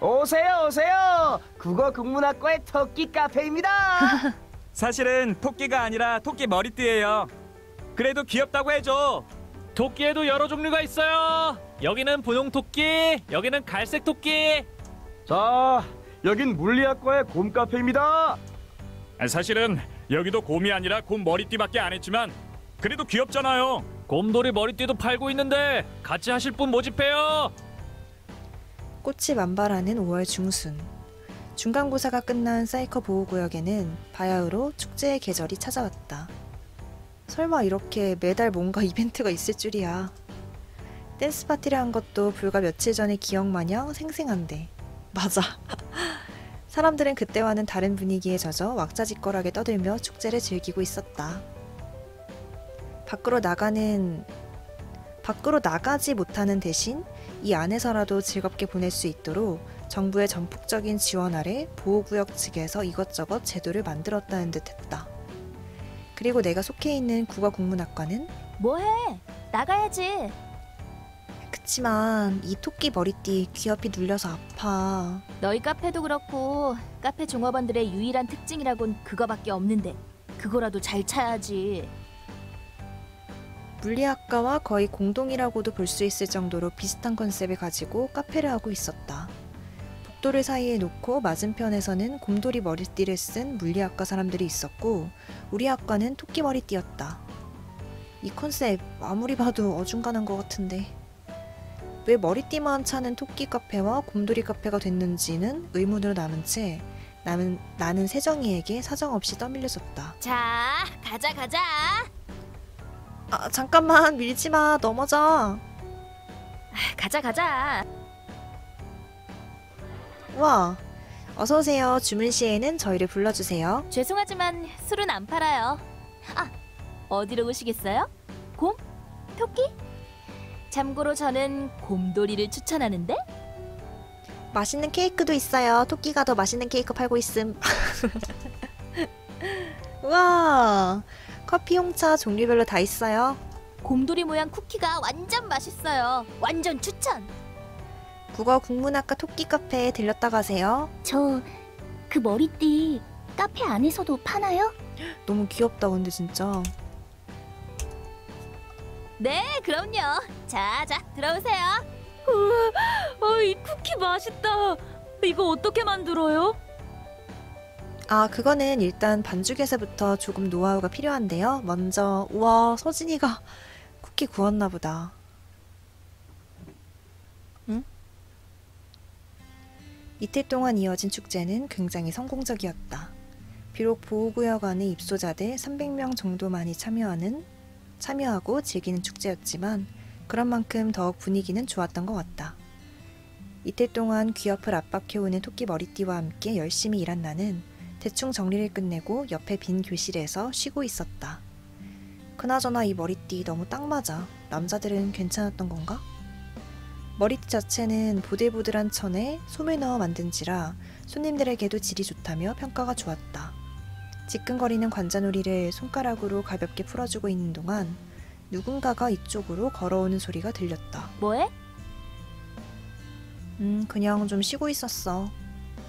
오세요 오세요 국어 국문학과의 토끼 카페입니다 사실은 토끼가 아니라 토끼 머리띠예요. 그래도 귀엽다고 해줘. 토끼에도 여러 종류가 있어요. 여기는 분홍 토끼, 여기는 갈색 토끼. 자 여긴 물리학과의 곰 카페입니다 아, 사실은 여기도 곰이 아니라 곰 머리띠밖에 안 했지만 그래도 귀엽잖아요. 곰돌이 머리띠도 팔고 있는데 같이 하실 분 모집해요. 꽃이 만발하는 5월 중순. 중간고사가 끝난 사이커 보호구역에는 바야흐로 축제의 계절이 찾아왔다. 설마 이렇게 매달 뭔가 이벤트가 있을 줄이야. 댄스 파티를 한 것도 불과 며칠 전의 기억 마냥 생생한데. 맞아. 사람들은 그때와는 다른 분위기에 젖어 왁자지껄하게 떠들며 축제를 즐기고 있었다. 밖으로 나가는 밖으로 나가지 못하는 대신 이 안에서라도 즐겁게 보낼 수 있도록 정부의 전폭적인 지원 아래 보호구역 측에서 이것저것 제도를 만들었다는 듯 했다. 그리고 내가 속해 있는 국어국문학과는 뭐해? 나가야지. 그치만 이 토끼 머리띠 귀엽이 눌려서 아파. 너희 카페도 그렇고 카페 종업원들의 유일한 특징이라곤 그거밖에 없는데 그거라도 잘 차야지. 물리학과와 거의 공동이라고도 볼 수 있을 정도로 비슷한 컨셉을 가지고 카페를 하고 있었다. 복도를 사이에 놓고 맞은편에서는 곰돌이 머리띠를 쓴 물리학과 사람들이 있었고 우리 학과는 토끼 머리띠였다. 이 컨셉 아무리 봐도 어중간한 것 같은데 왜 머리띠만 차는 토끼 카페와 곰돌이 카페가 됐는지는 의문으로 남은 채 나는, 나는 세정이에게 사정없이 떠밀려줬다. 자, 가자 가자. 아 잠깐만 밀지 마 넘어져. 가자 가자. 와, 어서 오세요. 주문 시에는 저희를 불러주세요. 죄송하지만 술은 안 팔아요. 아, 어디로 오시겠어요? 곰? 토끼? 참고로 저는 곰돌이를 추천하는데 맛있는 케이크도 있어요. 토끼가 더 맛있는 케이크 팔고 있음. 우와, 커피, 홍차 종류별로 다 있어요. 곰돌이 모양 쿠키가 완전 맛있어요. 완전 추천. 국어 국문학과 토끼 카페에 들렸다 가세요. 저 그 머리띠 카페 안에서도 파나요? 너무 귀엽다, 근데 진짜. 네, 그럼요. 자, 자, 들어오세요. 우와, 이 쿠키 맛있다. 이거 어떻게 만들어요? 아, 그거는 일단 반죽에서부터 조금 노하우가 필요한데요. 먼저, 우와, 서진이가 쿠키 구웠나 보다. 응? 이틀 동안 이어진 축제는 굉장히 성공적이었다. 비록 보호구역 안의 입소자들 300명 정도만이 참여하는, 참여하고 즐기는 축제였지만, 그런 만큼 더욱 분위기는 좋았던 것 같다. 이틀 동안 귀 옆을 압박해오는 토끼 머리띠와 함께 열심히 일한 나는 대충 정리를 끝내고 옆에 빈 교실에서 쉬고 있었다. 그나저나 이 머리띠 너무 딱 맞아. 남자들은 괜찮았던 건가? 머리띠 자체는 보들보들한 천에 솜을 넣어 만든지라 손님들에게도 질이 좋다며 평가가 좋았다. 지끈거리는 관자놀이를 손가락으로 가볍게 풀어주고 있는 동안 누군가가 이쪽으로 걸어오는 소리가 들렸다. 뭐해? 음, 그냥 좀 쉬고 있었어.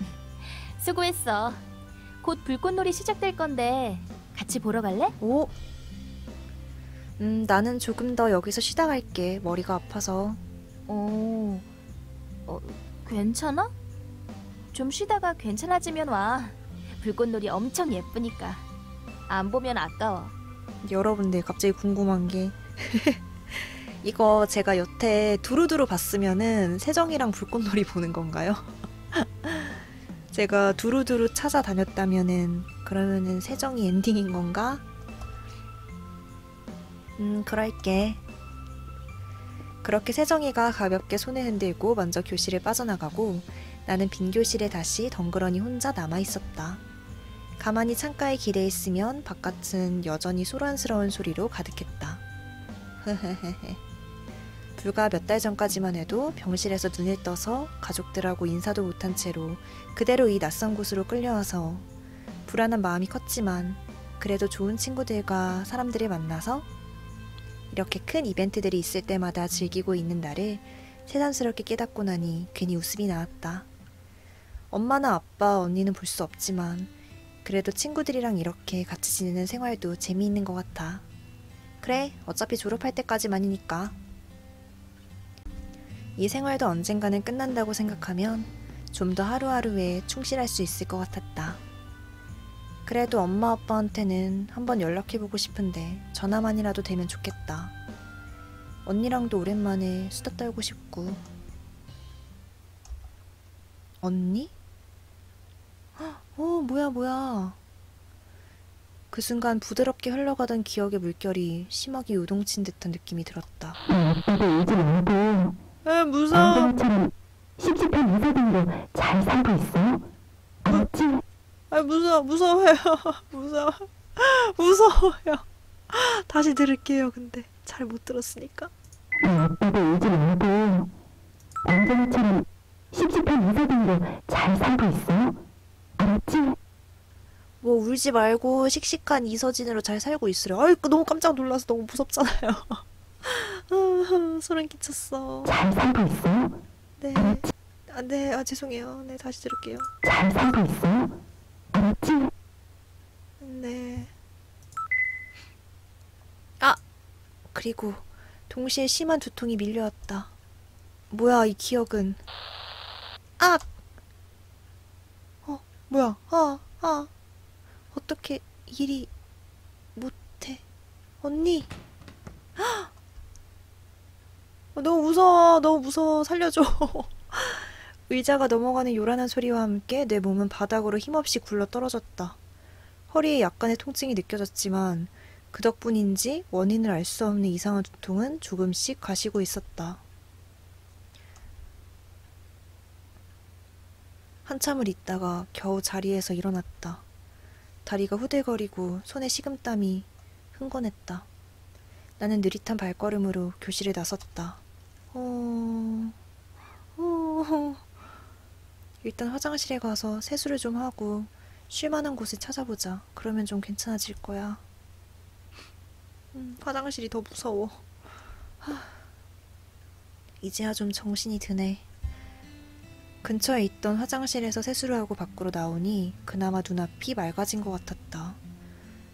수고했어. 곧 불꽃놀이 시작될 건데 같이 보러 갈래? 오? 음, 나는 조금 더 여기서 쉬다 갈게. 머리가 아파서. 오, 어, 괜찮아? 좀 쉬다가 괜찮아지면 와. 불꽃놀이 엄청 예쁘니까. 안 보면 아까워. 여러분들 갑자기 궁금한 게 이거 제가 여태 두루두루 봤으면은 세정이랑 불꽃놀이 보는 건가요? 제가 두루두루 찾아다녔다면은 그러면은 세정이 엔딩인 건가? 음 그럴게 그렇게 세정이가 가볍게 손을 흔들고 먼저 교실을 빠져나가고 나는 빈 교실에 다시 덩그러니 혼자 남아 있었다. 가만히 창가에 기대 있으면 바깥은 여전히 소란스러운 소리로 가득했다. 불과 몇 달 전까지만 해도 병실에서 눈을 떠서 가족들하고 인사도 못한 채로 그대로 이 낯선 곳으로 끌려와서 불안한 마음이 컸지만 그래도 좋은 친구들과 사람들을 만나서 이렇게 큰 이벤트들이 있을 때마다 즐기고 있는 나를 새삼스럽게 깨닫고 나니 괜히 웃음이 나왔다. 엄마나 아빠, 언니는 볼 수 없지만 그래도 친구들이랑 이렇게 같이 지내는 생활도 재미있는 것 같아. 그래, 어차피 졸업할 때까지만이니까. 이 생활도 언젠가는 끝난다고 생각하면 좀 더 하루하루에 충실할 수 있을 것 같았다. 그래도 엄마 아빠한테는 한번 연락해보고 싶은데 전화만이라도 되면 좋겠다. 언니랑도 오랜만에 수다 떨고 싶고. 언니? 헉, 어, 뭐야, 뭐야. 그 순간 부드럽게 흘러가던 기억의 물결이 심하게 요동친 듯한 느낌이 들었다. 아빠도 울지 말고 에, 무서워. 언제나처럼 씩씩한 이사들로 잘 살고 있어. 알았지? 아, 무서워, 무서워요. 무서워. 무서워요. 다시 들을게요, 근데. 잘 못 들었으니까. 아빠도 울지 말고 언제나처럼 씩씩한 이사들로 잘 살고 있어. 알았지? 뭐 울지 말고 씩씩한 이서진으로 잘 살고 있으려. 아이, 너무 깜짝 놀라서 너무 무섭잖아요. 아, 소름 끼쳤어. 잘 살고 있어. 네. 아, 네, 아, 죄송해요. 네, 다시 들을게요. 잘 살고 있어. 알았지? 네. 아! 그리고 동시에 심한 두통이 밀려왔다. 뭐야, 이 기억은. 아! 어, 뭐야, 아, 아. 어떻게 일이 못해. 언니! 헉! 어, 너무 무서워, 너무 무서워. 살려줘. 의자가 넘어가는 요란한 소리와 함께 내 몸은 바닥으로 힘없이 굴러 떨어졌다. 허리에 약간의 통증이 느껴졌지만 그 덕분인지 원인을 알 수 없는 이상한 두통은 조금씩 가시고 있었다. 한참을 있다가 겨우 자리에서 일어났다. 다리가 후들거리고 손에 식은땀이 흥건했다. 나는 느릿한 발걸음으로 교실에 나섰다. 어... 어... 일단 화장실에 가서 세수를 좀 하고 쉴 만한 곳을 찾아보자. 그러면 좀 괜찮아질 거야. 음, 화장실이 더 무서워. 하... 이제야 좀 정신이 드네. 근처에 있던 화장실에서 세수를 하고 밖으로 나오니 그나마 눈앞이 맑아진 것 같았다.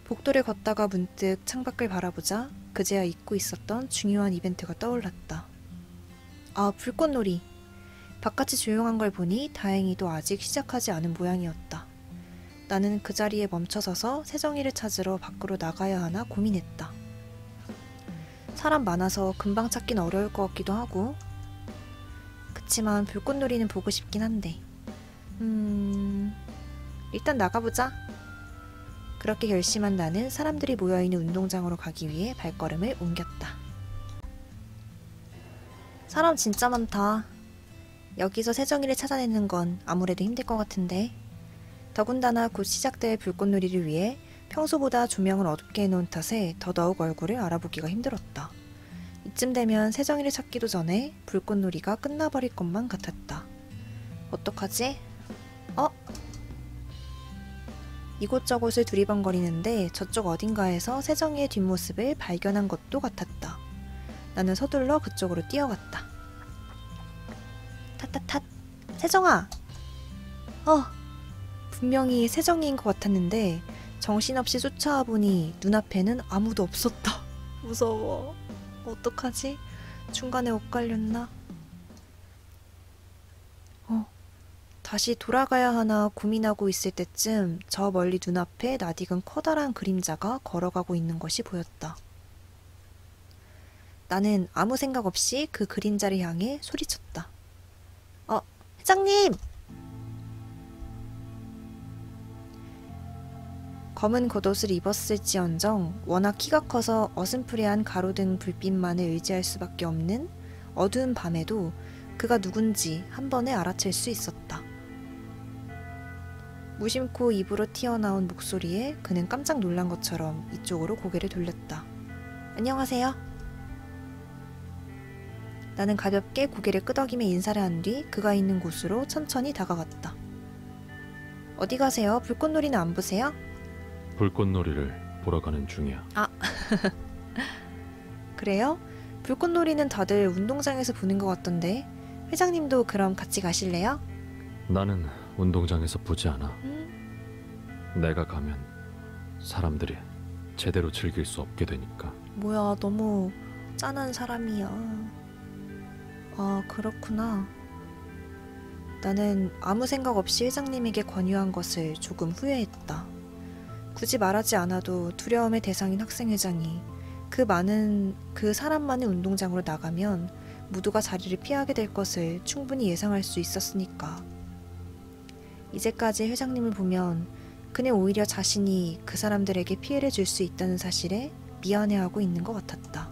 복도를 걷다가 문득 창밖을 바라보자 그제야 잊고 있었던 중요한 이벤트가 떠올랐다. 아, 불꽃놀이. 바깥이 조용한 걸 보니 다행히도 아직 시작하지 않은 모양이었다. 나는 그 자리에 멈춰서서 세정이를 찾으러 밖으로 나가야 하나 고민했다. 사람 많아서 금방 찾긴 어려울 것 같기도 하고, 그치만 불꽃놀이는 보고 싶긴 한데, 음, 일단 나가보자. 그렇게 결심한 나는 사람들이 모여있는 운동장으로 가기 위해 발걸음을 옮겼다. 사람 진짜 많다. 여기서 세정이를 찾아내는 건 아무래도 힘들 것 같은데. 더군다나 곧 시작될 불꽃놀이를 위해 평소보다 조명을 어둡게 해놓은 탓에 더더욱 얼굴을 알아보기가 힘들었다. 이쯤 되면 세정이를 찾기도 전에 불꽃놀이가 끝나버릴 것만 같았다. 어떡하지? 어? 이곳저곳을 두리번거리는데 저쪽 어딘가에서 세정이의 뒷모습을 발견한 것도 같았다. 나는 서둘러 그쪽으로 뛰어갔다. 탓탓탓 세정아! 어, 분명히 세정이인 것 같았는데 정신없이 쫓아와 보니 눈앞에는 아무도 없었다. 무서워. 어떡하지? 중간에 엇갈렸나? 어, 다시 돌아가야 하나 고민하고 있을 때쯤 저 멀리 눈앞에 낯익은 커다란 그림자가 걸어가고 있는 것이 보였다. 나는 아무 생각 없이 그 그림자를 향해 소리쳤다. 어, 회장님! 검은 겉옷을 입었을지언정 워낙 키가 커서 어슴푸레한 가로등 불빛만을 의지할 수밖에 없는 어두운 밤에도 그가 누군지 한 번에 알아챌 수 있었다. 무심코 입으로 튀어나온 목소리에 그는 깜짝 놀란 것처럼 이쪽으로 고개를 돌렸다. 안녕하세요. 나는 가볍게 고개를 끄덕이며 인사를 한 뒤 그가 있는 곳으로 천천히 다가갔다. 어디 가세요? 불꽃놀이는 안 보세요? 불꽃놀이를 보러 가는 중이야. 그래요? 불꽃놀이는 다들 운동장에서 보는 것 같던데 회장님도 그럼 같이 가실래요? 나는 운동장에서 보지 않아. 음? 내가 가면 사람들이 제대로 즐길 수 없게 되니까. 뭐야, 너무 짠한 사람이야. 아, 그렇구나. 나는 아무 생각 없이 회장님에게 권유한 것을 조금 후회했다. 굳이 말하지 않아도 두려움의 대상인 학생회장이 그 많은 그 사람 많은 운동장으로 나가면 모두가 자리를 피하게 될 것을 충분히 예상할 수 있었으니까. 이제까지 회장님을 보면 그는 오히려 자신이 그 사람들에게 피해를 줄 수 있다는 사실에 미안해하고 있는 것 같았다.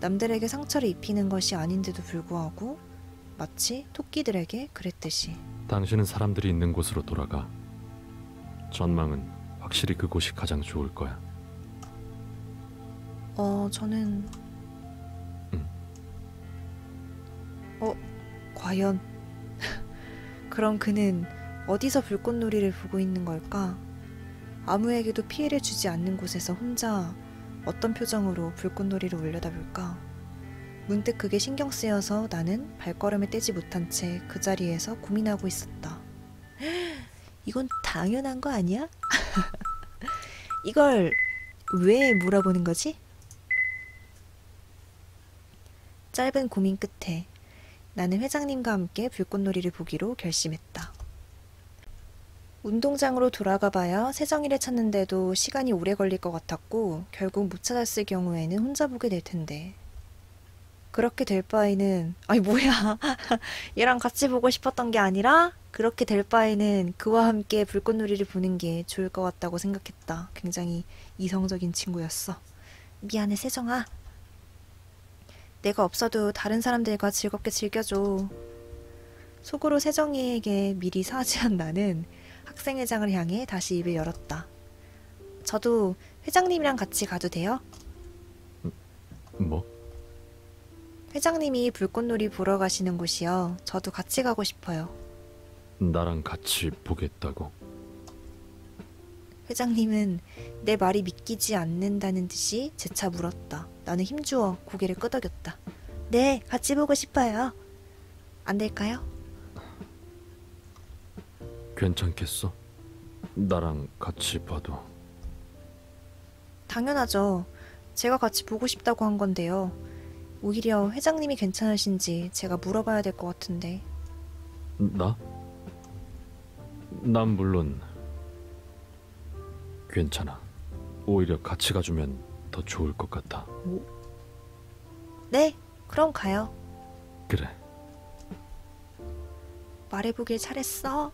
남들에게 상처를 입히는 것이 아닌데도 불구하고 마치 토끼들에게 그랬듯이. 당신은 사람들이 있는 곳으로 돌아가. 전망은 확실히 그곳이 가장 좋을 거야. 어, 저는. 음. 어, 과연. 그럼 그는 어디서 불꽃놀이를 보고 있는 걸까? 아무에게도 피해를 주지 않는 곳에서 혼자 어떤 표정으로 불꽃놀이를 올려다볼까? 문득 그게 신경 쓰여서 나는 발걸음을 떼지 못한 채 그 자리에서 고민하고 있었다. 이건 당연한 거 아니야? 이걸 왜 물어보는 거지? 짧은 고민 끝에 나는 회장님과 함께 불꽃놀이를 보기로 결심했다. 운동장으로 돌아가 봐야 세정이를 찾는데도 시간이 오래 걸릴 것 같았고 결국 못 찾았을 경우에는 혼자 보게 될 텐데. 그렇게 될 바에는 아니 뭐야 얘랑 같이 보고 싶었던 게 아니라 그렇게 될 바에는 그와 함께 불꽃놀이를 보는 게 좋을 것 같다고 생각했다. 굉장히 이성적인 친구였어. 미안해 세정아. 내가 없어도 다른 사람들과 즐겁게 즐겨줘. 속으로 세정이에게 미리 사죄한 나는 학생회장을 향해 다시 입을 열었다. 저도 회장님이랑 같이 가도 돼요? 뭐? 회장님이 불꽃놀이 보러 가시는 곳이요. 저도 같이 가고 싶어요. 나랑 같이 보겠다고? 회장님은 내 말이 믿기지 않는다는 듯이 재차 물었다. 나는 힘주어 고개를 끄덕였다. 네, 같이 보고 싶어요. 안 될까요? 괜찮겠어? 나랑 같이 봐도 당연하죠. 제가 같이 보고 싶다고 한 건데요. 오히려 회장님이 괜찮으신지 제가 물어봐야 될 것 같은데. 나? 난 물론 괜찮아. 오히려 같이 가주면 더 좋을 것 같아. 네, 그럼 가요. 그래. 말해보길 잘했어.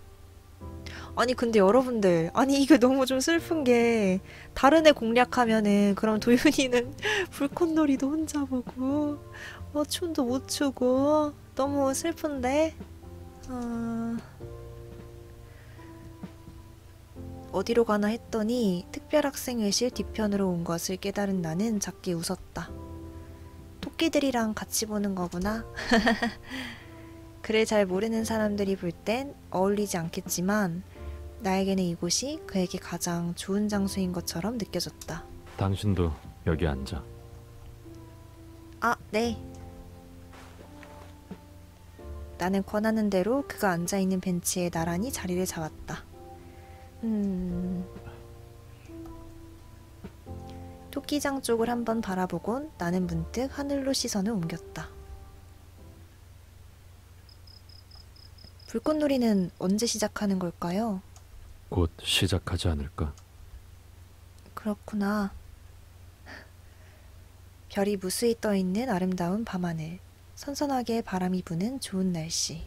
아니 근데 여러분들 아니 이게 너무 좀 슬픈 게 다른 애 공략하면은 그럼 도윤이는 불꽃놀이도 혼자 보고 어 춤도 못 추고 너무 슬픈데 어... 어디로 가나 했더니 특별학생회실 뒤편으로 온 것을 깨달은 나는 작게 웃었다. 토끼들이랑 같이 보는 거구나. 글을 잘 모르는 사람들이 볼 땐 어울리지 않겠지만 나에게는 이곳이 그에게 가장 좋은 장소인 것처럼 느껴졌다. 당신도 여기 앉아. 아, 네. 나는 권하는 대로 그가 앉아 있는 벤치에 나란히 자리를 잡았다. 음. 토끼장 쪽을 한번 바라보곤 나는 문득 하늘로 시선을 옮겼다. 불꽃놀이는 언제 시작하는 걸까요? 곧 시작하지 않을까? 그렇구나. 별이 무수히 떠 있는 아름다운 밤하늘, 선선하게 바람이 부는 좋은 날씨.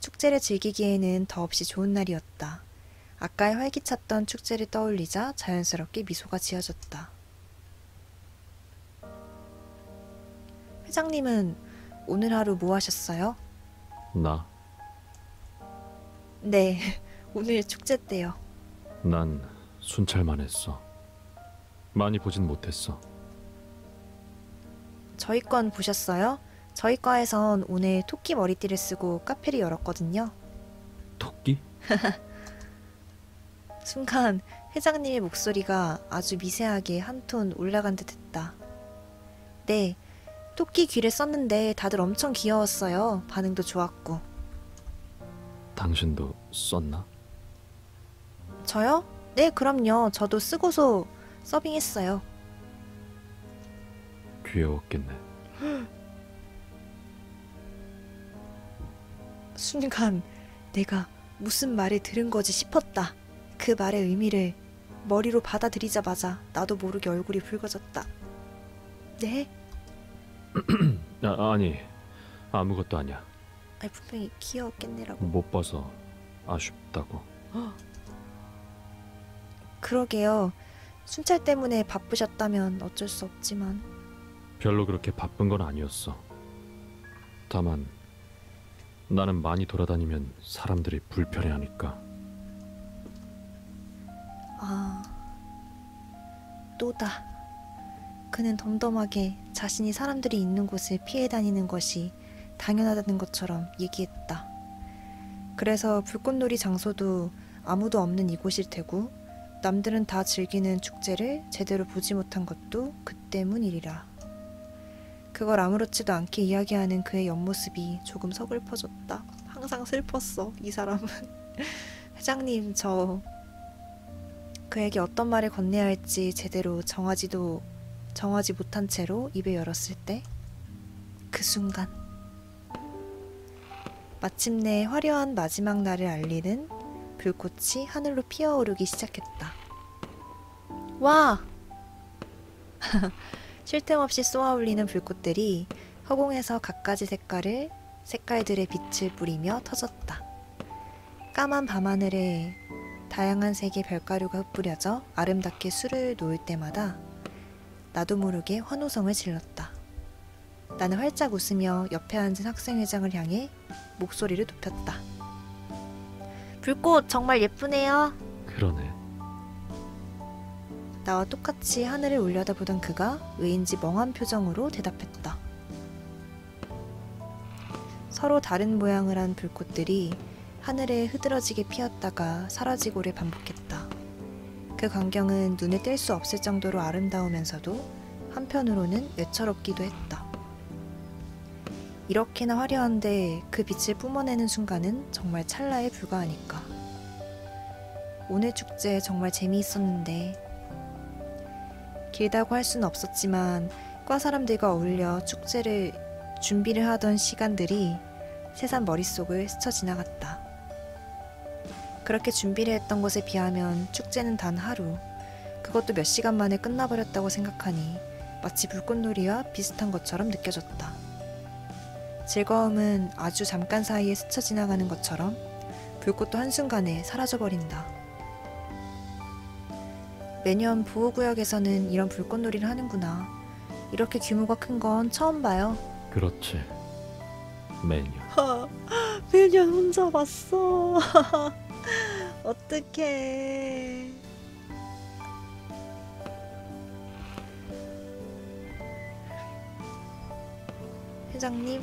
축제를 즐기기에는 더없이 좋은 날이었다. 아까의 활기찼던 축제를 떠올리자 자연스럽게 미소가 지어졌다. 회장님은 오늘 하루 뭐 하셨어요? 나? 네, 오늘 축제 때요. 난 순찰만 했어. 많이 보진 못했어. 저희 건 보셨어요? 저희 과에선 오늘 토끼 머리띠를 쓰고 카페를 열었거든요. 토끼? 순간 회장님의 목소리가 아주 미세하게 한 톤 올라간 듯 했다. 네, 토끼 귀를 썼는데 다들 엄청 귀여웠어요. 반응도 좋았고. 당신도 썼나? 저요? 네, 그럼요. 저도 쓰고서 서빙했어요. 귀여웠겠네. 순간 내가 무슨 말을 들은 거지 싶었다. 그 말의 의미를 머리로 받아들이자마자 나도 모르게 얼굴이 붉어졌다. 네? 아, 아니 아무것도 아니야. 아니 분명히 귀여웠겠네라고. 못 봐서 아쉽다고. 그러게요. 순찰 때문에 바쁘셨다면 어쩔 수 없지만 별로 그렇게 바쁜 건 아니었어. 다만 나는 많이 돌아다니면 사람들이 불편해하니까. 아 또다. 그는 덤덤하게 자신이 사람들이 있는 곳을 피해 다니는 것이 당연하다는 것처럼 얘기했다. 그래서 불꽃놀이 장소도 아무도 없는 이곳일 테고 남들은 다 즐기는 축제를 제대로 보지 못한 것도 그 때문이리라. 그걸 아무렇지도 않게 이야기하는 그의 옆모습이 조금 서글퍼졌다. 항상 슬펐어, 이 사람은. 회장님, 저 그에게 어떤 말을 건네야 할지 제대로 정하지도 정하지 못한 채로 입을 열었을 때 그 순간 마침내 화려한 마지막 날을 알리는 불꽃이 하늘로 피어오르기 시작했다. 와! 쉴 틈 없이 쏘아올리는 불꽃들이 허공에서 갖가지 색깔을 색깔들의 빛을 뿌리며 터졌다. 까만 밤하늘에 다양한 색의 별가루가 흩뿌려져 아름답게 술을 놓을 때마다 나도 모르게 환호성을 질렀다. 나는 활짝 웃으며 옆에 앉은 학생회장을 향해 목소리를 높였다. 불꽃 정말 예쁘네요. 그러네. 나와 똑같이 하늘을 올려다보던 그가 왜인지 멍한 표정으로 대답했다. 서로 다른 모양을 한 불꽃들이 하늘에 흐드러지게 피었다가 사라지고를 반복했다. 그 광경은 눈에 뗄 수 없을 정도로 아름다우면서도 한편으로는 애처롭기도 했다. 이렇게나 화려한데 그 빛을 뿜어내는 순간은 정말 찰나에 불과하니까. 오늘 축제 정말 재미있었는데 길다고 할 수는 없었지만 과 사람들과 어울려 축제를 준비를 하던 시간들이 새삼 머릿속을 스쳐 지나갔다. 그렇게 준비를 했던 것에 비하면 축제는 단 하루, 그것도 몇 시간 만에 끝나버렸다고 생각하니 마치 불꽃놀이와 비슷한 것처럼 느껴졌다. 즐거움은 아주 잠깐 사이에 스쳐 지나가는 것처럼 불꽃도 한순간에 사라져버린다. 매년 보호구역에서는 이런 불꽃놀이를 하는구나. 이렇게 규모가 큰 건 처음 봐요. 그렇지. 매년. 매년 혼자 봤어. 어떡해. 회장님.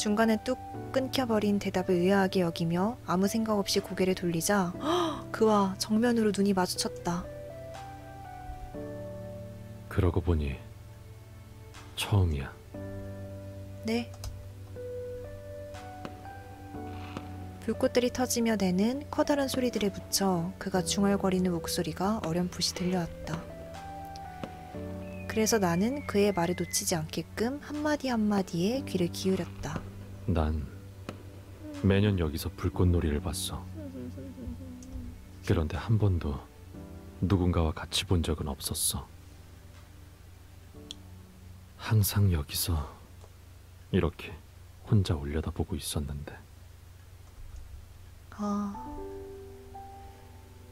중간에 뚝 끊겨버린 대답을 의아하게 여기며 아무 생각 없이 고개를 돌리자 그와 정면으로 눈이 마주쳤다. 그러고 보니 처음이야. 네. 불꽃들이 터지며 내는 커다란 소리들에 붙여 그가 중얼거리는 목소리가 어렴풋이 들려왔다. 그래서 나는 그의 말을 놓치지 않게끔 한마디 한마디에 귀를 기울였다. 난 매년 여기서 불꽃놀이를 봤어. 그런데 한 번도 누군가와 같이 본 적은 없었어. 항상 여기서 이렇게 혼자 올려다보고 있었는데 아,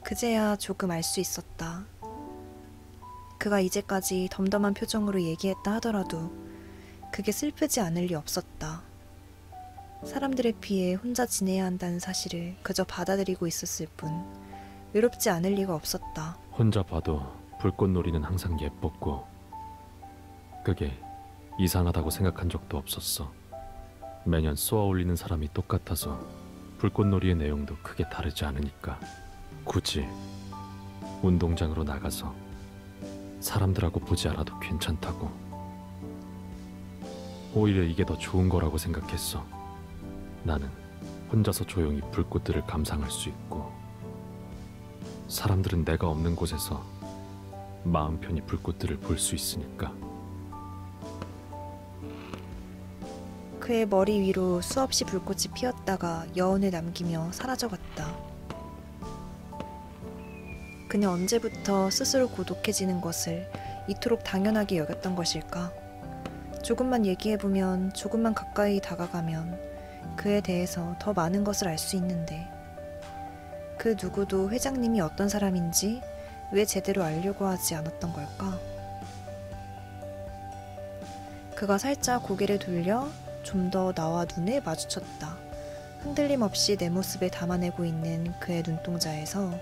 그제야 조금 알 수 있었다. 그가 이제까지 덤덤한 표정으로 얘기했다 하더라도 그게 슬프지 않을 리 없었다. 사람들에 비해 혼자 지내야 한다는 사실을 그저 받아들이고 있었을 뿐 외롭지 않을 리가 없었다. 혼자 봐도 불꽃놀이는 항상 예뻤고 그게 이상하다고 생각한 적도 없었어. 매년 쏘아 올리는 사람이 똑같아서 불꽃놀이의 내용도 크게 다르지 않으니까 굳이 운동장으로 나가서 사람들하고 보지 않아도 괜찮다고 오히려 이게 더 좋은 거라고 생각했어. 나는 혼자서 조용히 불꽃들을 감상할 수 있고 사람들은 내가 없는 곳에서 마음 편히 불꽃들을 볼 수 있으니까. 그의 머리 위로 수없이 불꽃이 피었다가 여운을 남기며 사라져갔다. 그는 언제부터 스스로 고독해지는 것을 이토록 당연하게 여겼던 것일까? 조금만 얘기해보면, 조금만 가까이 다가가면 그에 대해서 더 많은 것을 알 수 있는데, 그 누구도 회장님이 어떤 사람인지 왜 제대로 알려고 하지 않았던 걸까? 그가 살짝 고개를 돌려 좀 더 나와 눈을 마주쳤다. 흔들림 없이 내 모습을 담아내고 있는 그의 눈동자에서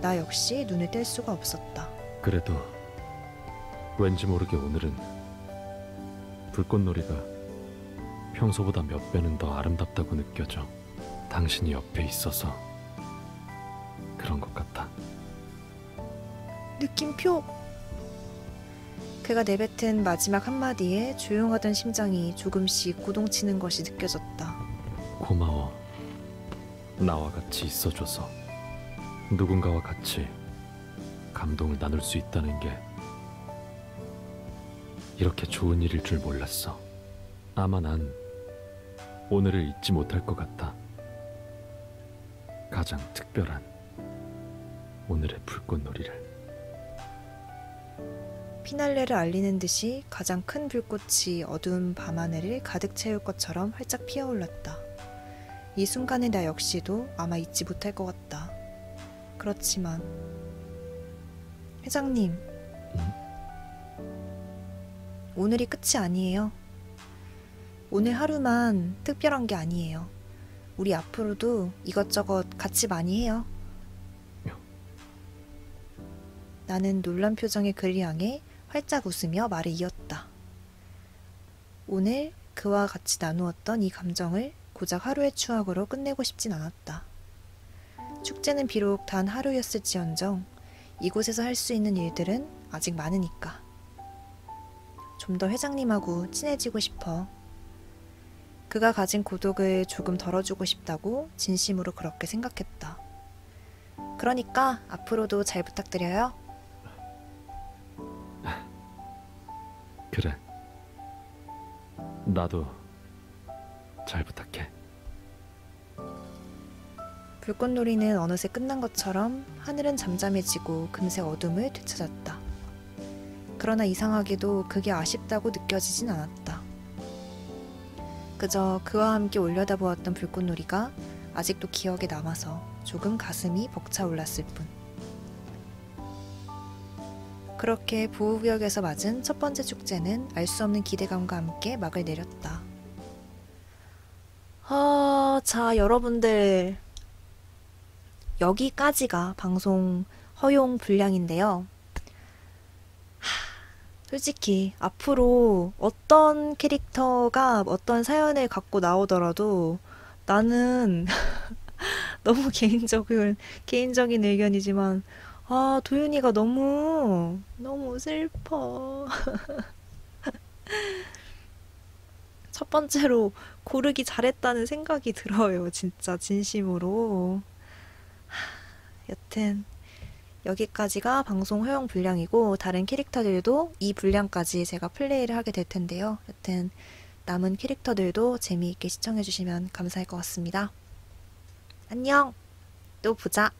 나 역시 눈을 뗄 수가 없었다. 그래도 왠지 모르게 오늘은 불꽃놀이가 평소보다 몇 배는 더 아름답다고 느껴져. 당신이 옆에 있어서 그런 것 같아. 느낌표! 그가 내뱉은 마지막 한마디에 조용하던 심장이 조금씩 고동치는 것이 느껴졌다. 고마워. 나와 같이 있어줘서 누군가와 같이 감동을 나눌 수 있다는 게 이렇게 좋은 일일 줄 몰랐어. 아마 난 오늘을 잊지 못할 것 같아. 가장 특별한 오늘의 불꽃놀이를. 피날레를 알리는 듯이 가장 큰 불꽃이 어두운 밤하늘을 가득 채울 것처럼 활짝 피어올랐다. 이 순간에 나 역시도 아마 잊지 못할 것 같다. 그렇지만 회장님 오늘이 끝이 아니에요. 오늘 하루만 특별한 게 아니에요. 우리 앞으로도 이것저것 같이 많이 해요. 나는 놀란 표정의 그를 향해 활짝 웃으며 말을 이었다. 오늘 그와 같이 나누었던 이 감정을 고작 하루의 추억으로 끝내고 싶진 않았다. 축제는 비록 단 하루였을지언정 이곳에서 할 수 있는 일들은 아직 많으니까. 좀 더 회장님하고 친해지고 싶어. 그가 가진 고독을 조금 덜어주고 싶다고 진심으로 그렇게 생각했다. 그러니까 앞으로도 잘 부탁드려요. 그래. 나도 잘 부탁해. 불꽃놀이는 어느새 끝난 것처럼 하늘은 잠잠해지고 금세 어둠을 되찾았다. 그러나 이상하게도 그게 아쉽다고 느껴지진 않았다. 그저 그와 함께 올려다보았던 불꽃놀이가 아직도 기억에 남아서 조금 가슴이 벅차올랐을 뿐. 그렇게 보호구역에서 맞은 첫 번째 축제는 알 수 없는 기대감과 함께 막을 내렸다. 아, 자, 여러분들. 여기까지가 방송 허용 분량인데요. 하, 솔직히 앞으로 어떤 캐릭터가 어떤 사연을 갖고 나오더라도 나는 너무 개인적인 개인적인 의견이지만 아 도윤이가 너무 너무 슬퍼. 첫 번째로 고르기 잘했다는 생각이 들어요. 진짜 진심으로. 하, 여튼 여기까지가 방송 허용 분량이고 다른 캐릭터들도 이 분량까지 제가 플레이를 하게 될 텐데요. 여튼 남은 캐릭터들도 재미있게 시청해주시면 감사할 것 같습니다. 안녕! 또 보자!